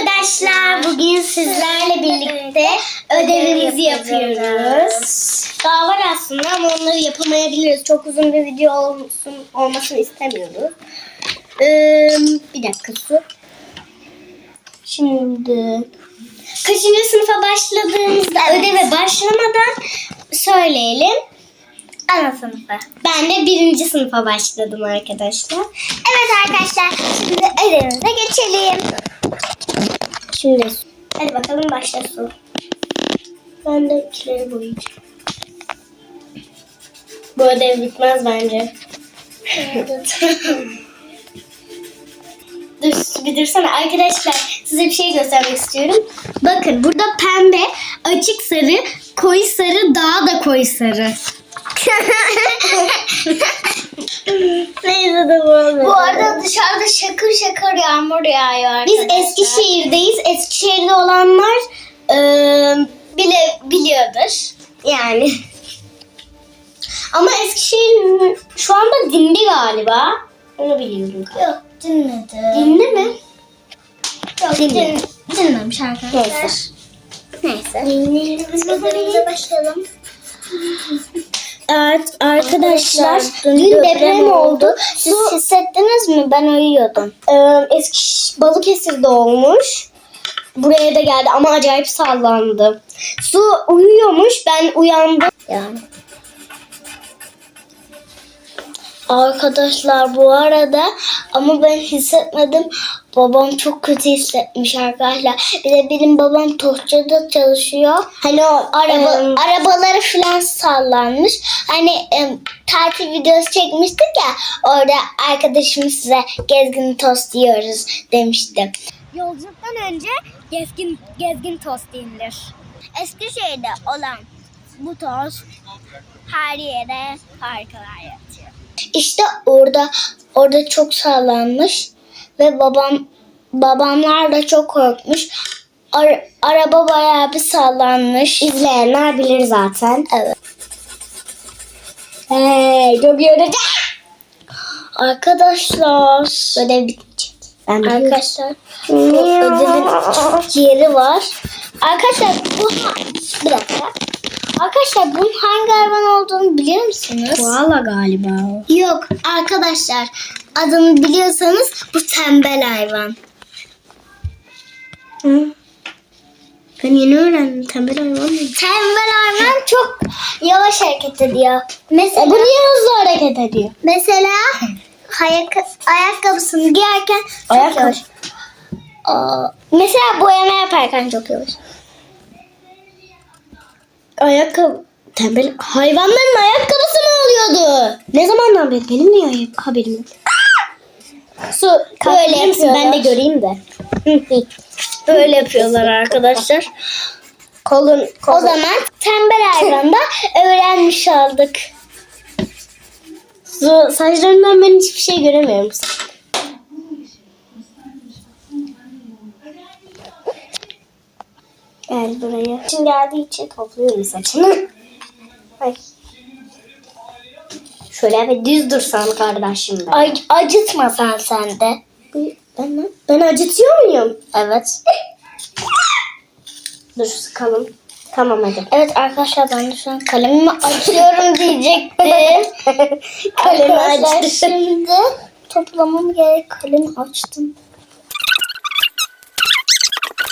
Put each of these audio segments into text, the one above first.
arkadaşlar. Bugün sizlerle birlikte ödevimizi yapıyoruz. Daha var aslında ama onları yapamayabiliriz. Çok uzun bir video olsun, olmasını istemiyoruz. Ee, bir dakika su. Şimdi kaçıncı sınıfa başladığımızda ödeve başlamadan söyleyelim. Ana sınıfa. Ben de birinci sınıfa başladım arkadaşlar. Evet arkadaşlar şimdi ödevimize geçelim. Şimdi hadi bakalım başla su. Ben de ikileri boyayacağım. Bu ödev bitmez bence. Dur bir dursana arkadaşlar size bir şey göstermek istiyorum. Bakın burada pembe, açık sarı, koyu sarı, daha da koyu sarı. Neyse de Bu arada dışarıda şakır şakır yağmur yağıyor Biz arkadaşlar. Eskişehir'deyiz. Eskişehir'de olanlar eee, bile biliyordur. Yani. Ama Eskişehir şu anda dindi galiba. Onu biliyorum. Yok dinledi. Dindi mi? Yok Dinle. din, dinlemiş arkadaşlar. Neyse. Neyse. Ödevimize başlayalım. Evet arkadaşlar dün deprem oldu. Siz hissettiniz mi? Ben uyuyordum. Ee, Eskiş Balıkesir'de olmuş. Buraya da geldi ama acayip sallandı. Su uyuyormuş. Ben uyandım. Yani. Arkadaşlar bu arada ama ben hissetmedim. Babam çok kötü hissetmiş arkadaşlar. Bir de benim babam Tohça'da çalışıyor. Hani o Araba, em, arabaları falan sallanmış. Hani em, tatil videosu çekmiştik ya. Orada arkadaşım size gezgin tost yiyoruz demişti. Yolculuktan önce gezgin gezgin tost indir. Eskişehir'de olan bu tost her yere yatıyor. İşte orada orada çok sallanmış ve babam babamlar da çok korkmuş. Ara- araba bayağı bir sallanmış. İzleyenler bilir zaten. Evet. Hey, çok yorucu. Arkadaşlar Ödev bitecek. Ben. Arkadaşlar bu ödevin yeri var. Arkadaşlar bu bir dakika. Arkadaşlar bunun hangi hayvan olduğunu biliyor musunuz? Koala galiba. Yok arkadaşlar adını biliyorsanız bu tembel hayvan. Hı. Ben yeni öğrendim. Tembel hayvan mı? Tembel hayvan çok yavaş hareket ediyor. Mesela bu niye hızlı hareket ediyor? mesela ayak, ayakkabısını giyerken çok Ayakkabı. yavaş. Aa, mesela boyama yaparken çok yavaş. Ayakkabı. Tembel hayvanların ayakkabısı mı oluyordu? Ne zamandan beri? Benim niye haberim yok? Su Böyle misin? Ben de yapıyorlar. göreyim de. böyle yapıyorlar arkadaşlar. Kolun, kolun. O zaman tembel hayvanı da öğrenmiş olduk. Su saçlarından ben hiçbir şey göremiyorum. Gel buraya. Şimdi geldiği için topluyorum saçını. Ay. Şöyle bir düz dursan kardeşim ben. Ay, acıtmasan sen de. Ben, ben acıtıyor muyum? Evet. Dur sıkalım. Tamam hadi. Evet arkadaşlar ben de şu an kalemimi açıyorum diyecektim. Kalemi Arkadaşlar açtı. şimdi toplamam gerek kalemi açtım.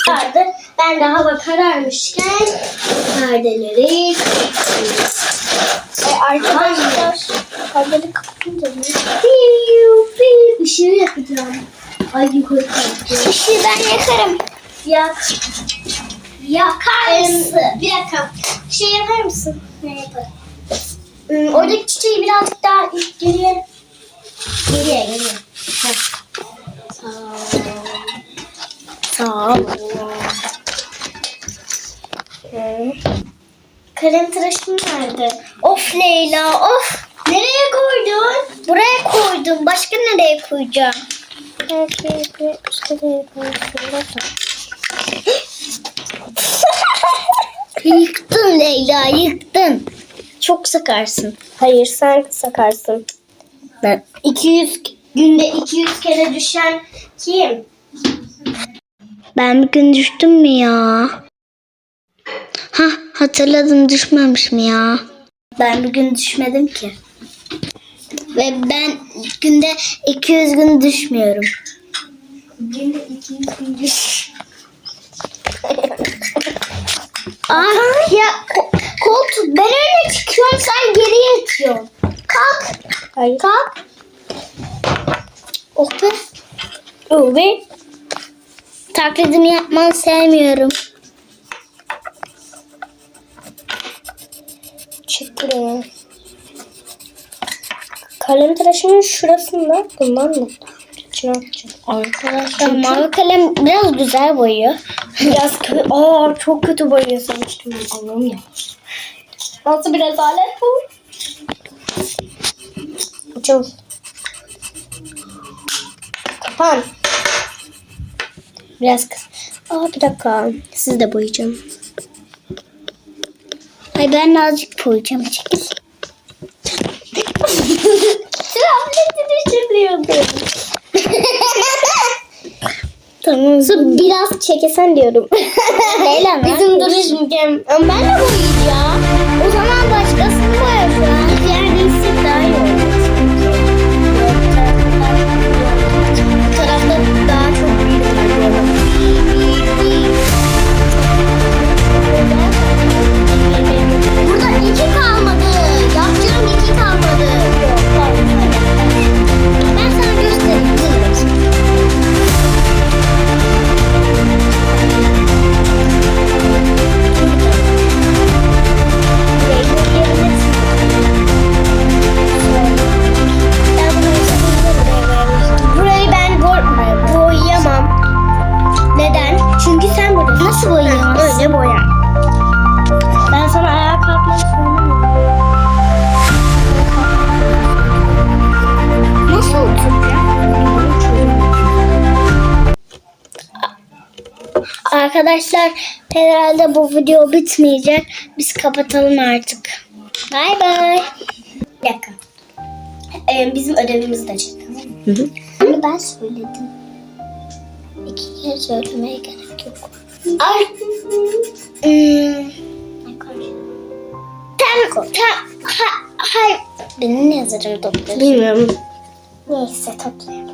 Vardı. Ben de hava kararmışken perdeleri E, arkadaşlar perdeli kapatınca piu. Işığı yakacağım. Ay yukarı kalktı. Işığı ben yakarım. Yak. Yakar mısın? Bir dakika. Şey yapar mısın? Ne yaparım? Hmm, oradaki çiçeği birazcık daha geriye geriye geriye. Heh. Sağ ol. Sağ ol. Ee, Kalem tıraşım nerede? Of Leyla of. Nereye koydun? Buraya koydum. Başka nereye koyacağım? yıktın Leyla yıktın. Çok sıkarsın. Hayır sen sakarsın. Ben 200 günde 200 kere düşen kim? Ben bir gün düştüm mü ya? Ha hatırladım düşmemişim ya. Ben bir gün düşmedim ki. Ve ben günde 200 gün düşmüyorum. Günde 200 gün Ah ya ko- koltuk ben öyle çıkıyorum sen geriye yatıyorsun. Kalk Hayır. kalk. Oh be. Oh be. Taklidini yapmanı sevmiyorum. Çıkıyor. Kalem tıraşının şurasında bundan mı? Arkadaşlar mavi kalem biraz güzel boyuyor. Biraz kötü. Aa çok kötü boyuyor sanmıştım. Allah'ım ya. Nasıl bir rezalet bu? Açıl. Kapan. Biraz kıs. Aa bir dakika. Siz de boyayacağım. Ay ben azıcık boyayacağım. Çekil. Tableti düşürüyordum. tamam. Su biraz çekesen diyorum. Leyla ne Bizim yapıyorsun? duruş mükemmel. Ama Ben de boyayacağım. O zaman başkasını Arkadaşlar herhalde bu video bitmeyecek. Biz kapatalım artık. Bay bay. Bir dakika. Ee, bizim ödevimizi de çek. Bunu ben söyledim. İki kere söylemeye gerek yok. Ay. Hmm. Tam, tam, ha, hayır. Benim ne yazarım toplarım? Bilmiyorum. Neyse toplayayım.